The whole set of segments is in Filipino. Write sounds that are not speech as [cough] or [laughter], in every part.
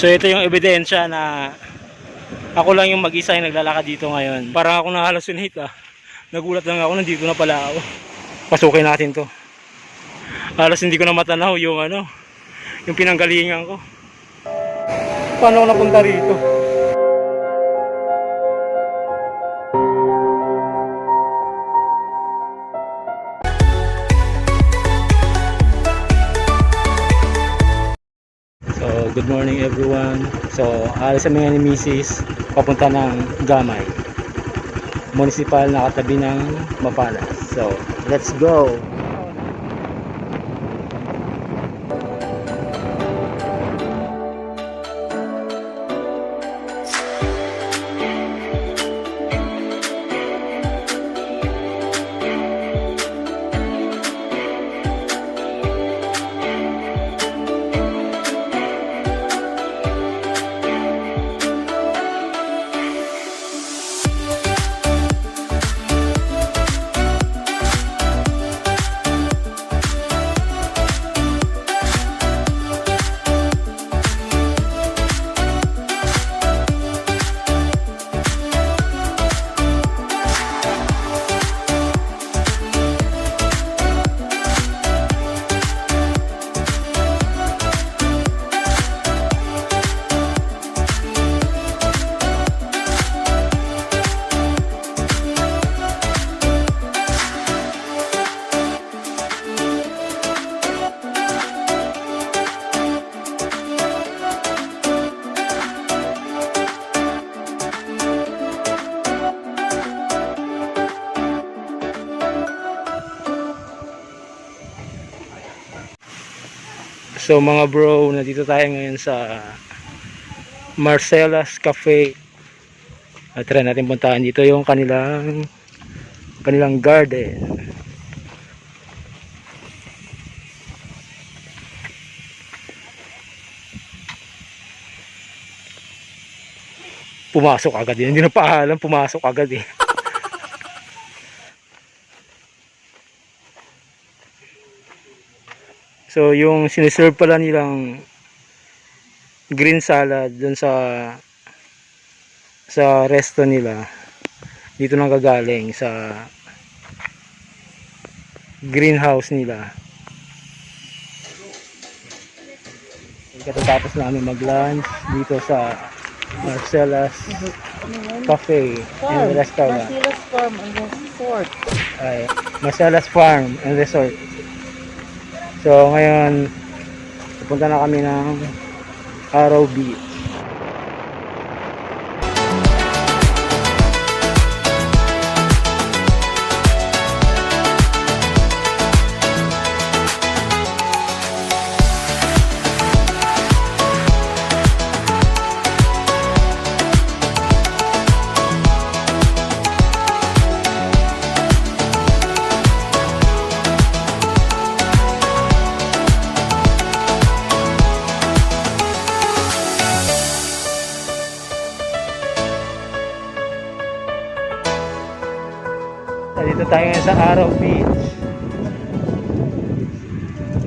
So ito yung ebidensya na ako lang yung mag-isa yung naglalakad dito ngayon. Parang ako na-hallucinate ah. Nagulat lang ako, nandito na pala ako. Pasukin natin to. Halos hindi ko na matanaw yung ano, yung pinanggalingan ko. Paano ako napunta rito? Good morning everyone. So, alas sa mga ni Mrs. papunta ng Gamay. Municipal na katabi ng Mapalas. So, let's go! So mga bro, nandito tayo ngayon sa Marcella's Cafe. At try natin puntahan dito yung kanilang kanilang garden. Pumasok agad yun. Hindi na paalam, pumasok agad eh. So yung siniserve pala nilang green salad dun sa sa resto nila dito nang gagaling sa greenhouse nila. Katatapos namin mag-lunch dito sa Marcella's Cafe and Restaurant. Marcellus Farm and Resort. Ay, Marcella's Farm and Resort. So ngayon, pupunta na kami ng Arrow Beach. Sa Arrow Beach.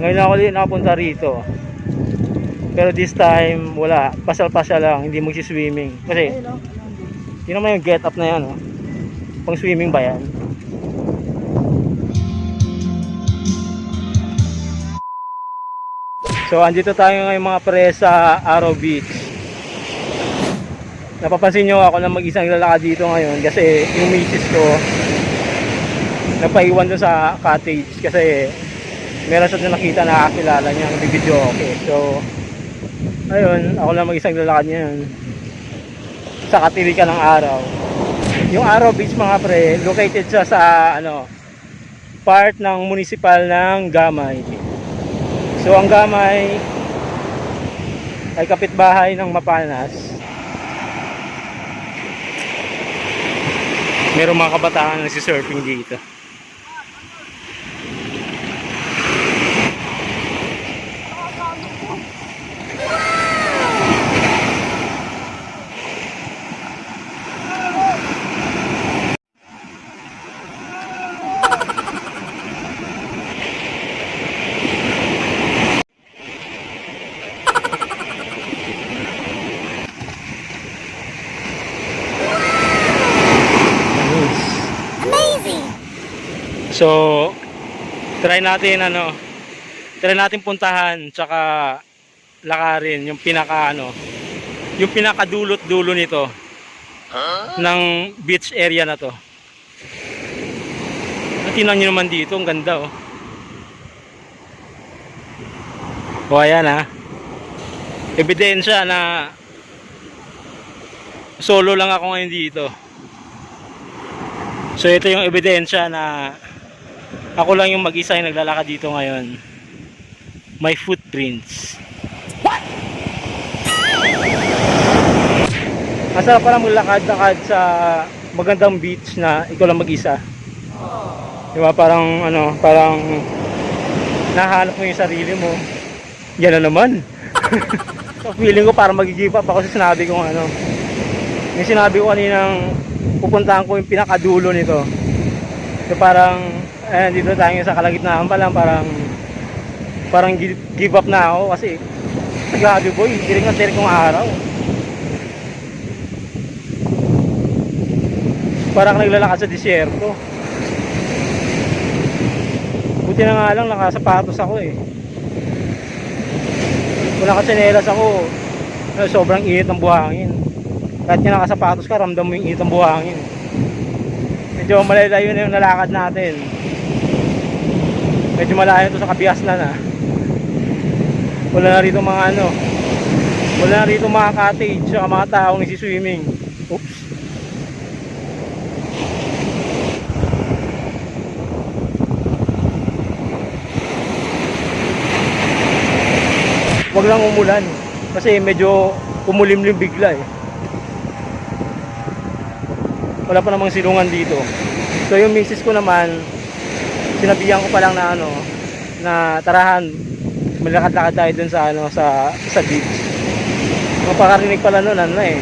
Ngayon ako ulit nakapunta rito. Pero this time, wala. Pasal-pasal lang, hindi magsiswimming. Kasi, Ayun o. yun naman yung get up na yan. Oh. Pang swimming ba yan? So, andito tayo ngayon mga pre sa Arrow Beach. Napapansin nyo ako na mag-isang lalakad dito ngayon kasi yung misis ko nagpaiwan doon sa cottage kasi meron siya na nakita na kakilala niya ng video okay. So, ayun, ako lang mag-isang lalakad ngayon sa katilikan ng araw. Yung Araw Beach mga pre, located siya sa ano, part ng municipal ng Gamay. So ang Gamay ay kapitbahay ng Mapanas. Merong mga kabataan na nagsisurfing dito. So, try natin ano, try natin puntahan tsaka lakarin yung pinaka ano, yung pinakadulot-dulo nito ng beach area na to. Tingnan nyo naman dito, ang ganda oh. O ayan ha. Ebidensya na solo lang ako ngayon dito. So ito yung ebidensya na ako lang yung mag-isa yung naglalakad dito ngayon. My footprints. Masarap pala maglakad-lakad sa magandang beach na ikaw lang mag-isa. Di ba? Parang ano, parang nahanap mo yung sarili mo. Yan na naman. [laughs] so feeling ko parang mag-give up ako sa sinabi ko ano. Yung sinabi ko kaninang pupuntahan ko yung pinakadulo nito. So parang eh, dito tayo sa kalagitnaan pa lang parang parang gi- give up na ako kasi grabe boy, tirik na tirik kong araw. Parang naglalakad sa disyerto. Buti na nga lang nakasapatos ako eh. Kung nakatsinelas ako, sobrang init ng buhangin. Kahit nga nakasapatos ka, ramdam mo yung init ng buhangin. Medyo malalayo na yung nalakad natin. Medyo malayo to sa kabiasnan na. Wala na rito mga ano. Wala na rito mga cottage, saka mga taong nagsiswimming. Oops. Wag lang umulan kasi medyo kumulimlim bigla eh. Wala pa namang silungan dito. So yung misis ko naman sinabihan ko pa lang na ano na tarahan malakad-lakad tayo dun sa ano sa sa beach. Mapakarinig pala noon ano eh.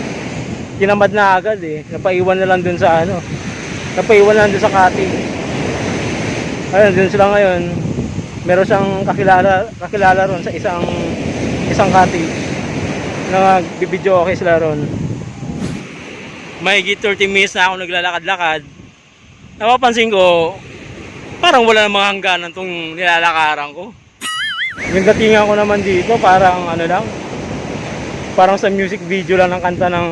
Tinamad na agad eh. Napaiwan na lang dun sa ano. Napaiwan na lang dun sa cottage. Ayun, dun sila ngayon. Meron siyang kakilala kakilala ron sa isang isang cottage na nagbibideo okay sila ron may 30 minutes na ako naglalakad-lakad napapansin ko parang wala namang hangganan tong nilalakaran ko yung datingan ko naman dito parang ano lang parang sa music video lang ng kanta ng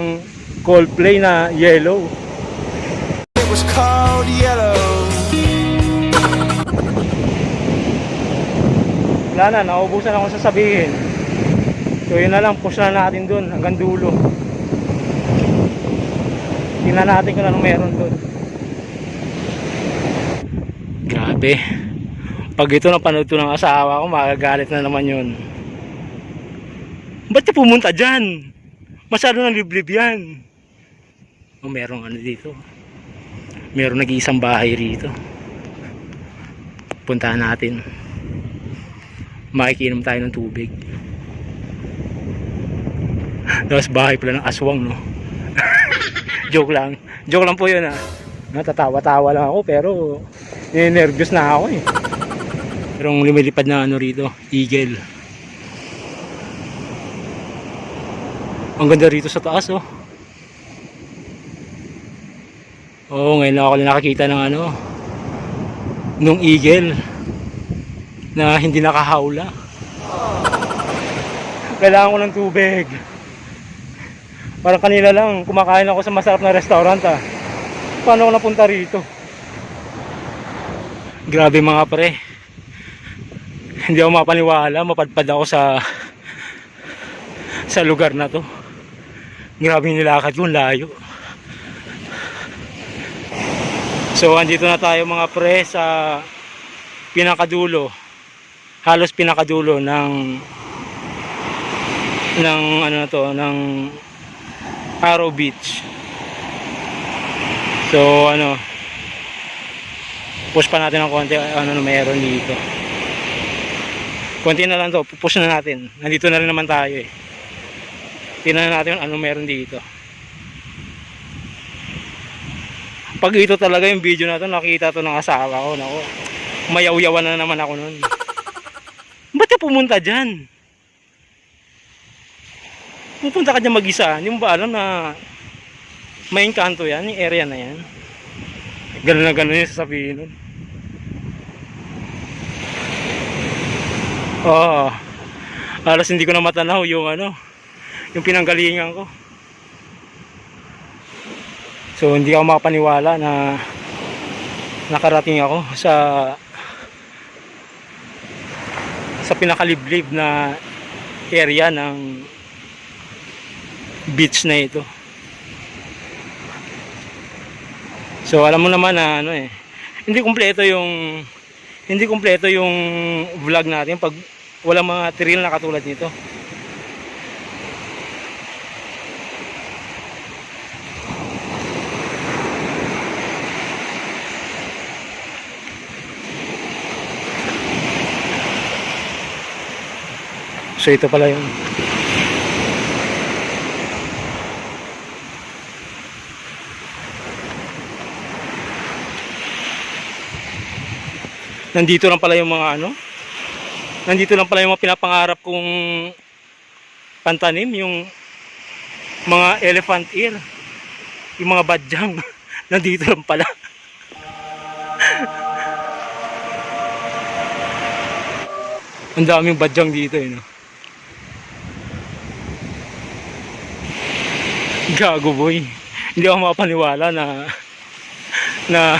Coldplay na Yellow It was called yellow. wala na, naubusan ako sasabihin. So yun na lang, push na natin dun hanggang dulo. Tingnan natin kung anong meron dun. Grabe. Pag ito napanood to ng asawa ko, magagalit na naman yun. Ba't ka pumunta dyan? Masyado nang liblib yan. O merong ano dito. Merong nag-iisang bahay rito. Puntahan natin makikinom tayo ng tubig. Tapos bahay pala ng aswang, no? [laughs] Joke lang. Joke lang po yun, ha? Natatawa-tawa lang ako, pero nervous na ako, eh. Merong lumilipad na ano rito, eagle. Ang ganda rito sa taas, oh. Oo, ngayon lang ako nakakita ng ano, nung eagle na hindi nakahawla. Kailangan ko ng tubig. Parang kanina lang, kumakain ako sa masarap na restaurant ah. Paano ako napunta rito? Grabe mga pre. Hindi ako mapaniwala, mapadpad ako sa sa lugar na to. Grabe nilakad ko, layo. So, andito na tayo mga pre sa pinakadulo halos pinakadulo ng ng ano na to ng Arrow Beach so ano push pa natin ng konti ano na meron dito. Konti na lang to push na natin. Nandito na rin naman tayo eh. Tingnan natin ano meron dito. Pag ito talaga yung video na to nakita to ng asawa ko nako mayaw-yawan na naman ako nun. Ba't pumunta dyan? Pupunta ka dyan mag-isa. Hindi mo ba alam na may engkanto yan, yung area na yan. Ganun na ganun yung sasabihin nun. Oo. Oh, alas hindi ko na matanaw yung ano, yung pinanggalingan ko. So hindi ako makapaniwala na nakarating ako sa sa pinakaliblib na area ng beach na ito. So alam mo naman na ano eh, hindi kumpleto yung hindi kumpleto yung vlog natin pag walang mga trail na katulad nito. So ito pala yun. Nandito lang pala yung mga ano. Nandito lang pala yung mga pinapangarap kong pantanim, yung mga elephant ear, yung mga badyang. [laughs] Nandito lang pala. [laughs] Ang daming badyang dito eh, no? Gago boy. Hindi ako mapaniwala na [laughs] na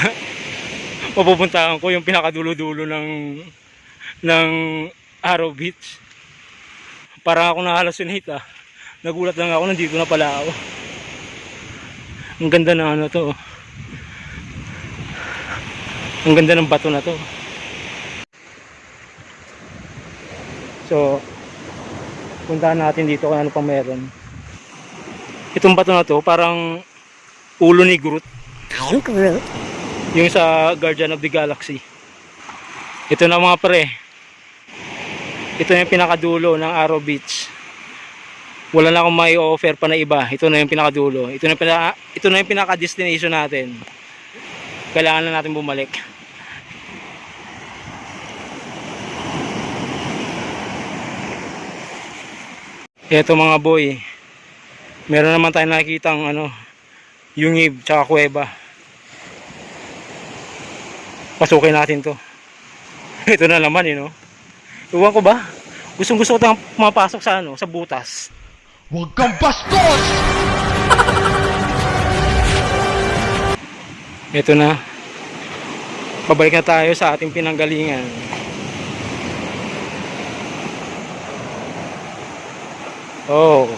mapupuntahan ko yung pinakadulo-dulo ng ng Arrow Beach. Parang ako na-hallucinate ah. Nagulat lang ako, nandito na pala ako. Ang ganda ng ano to. Ang ganda ng bato na to. So, puntahan natin dito kung ano pa meron. Itong bato na to, parang ulo ni Groot. Yung sa Guardian of the Galaxy. Ito na mga pre. Ito na yung pinakadulo ng Arrow Beach. Wala na akong may offer pa na iba. Ito na yung pinakadulo. Ito na yung, pinaka, ito na yung pinaka-destination natin. Kailangan na natin bumalik. Ito mga boy. Meron naman tayong nakikitang ano, yungib tsaka kuweba. Pasukin natin to. Ito na naman eh, no? Iwan ko ba? Gustong gusto ko tayong mapasok sa ano, sa butas. Huwag kang bastos! Ito na. Pabalik na tayo sa ating pinanggalingan. Oh.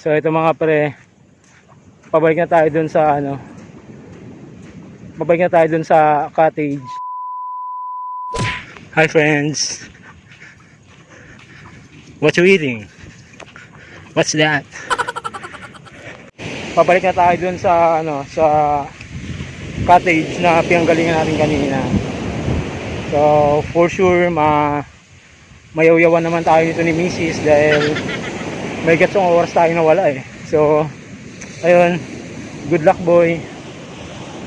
So ito mga pre, pabalik na tayo dun sa ano, pabalik na tayo dun sa cottage. Hi friends. What you eating? What's that? Pabalik na tayo dun sa ano, sa cottage na pinanggalingan natin kanina. So for sure ma mayaw-yawan naman tayo dito ni Mrs. dahil may gatsong oras tayo nawala eh. So, ayun, good luck boy.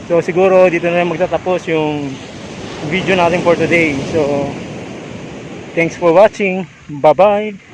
So, siguro dito na magtatapos yung video natin for today. So, thanks for watching. Bye-bye.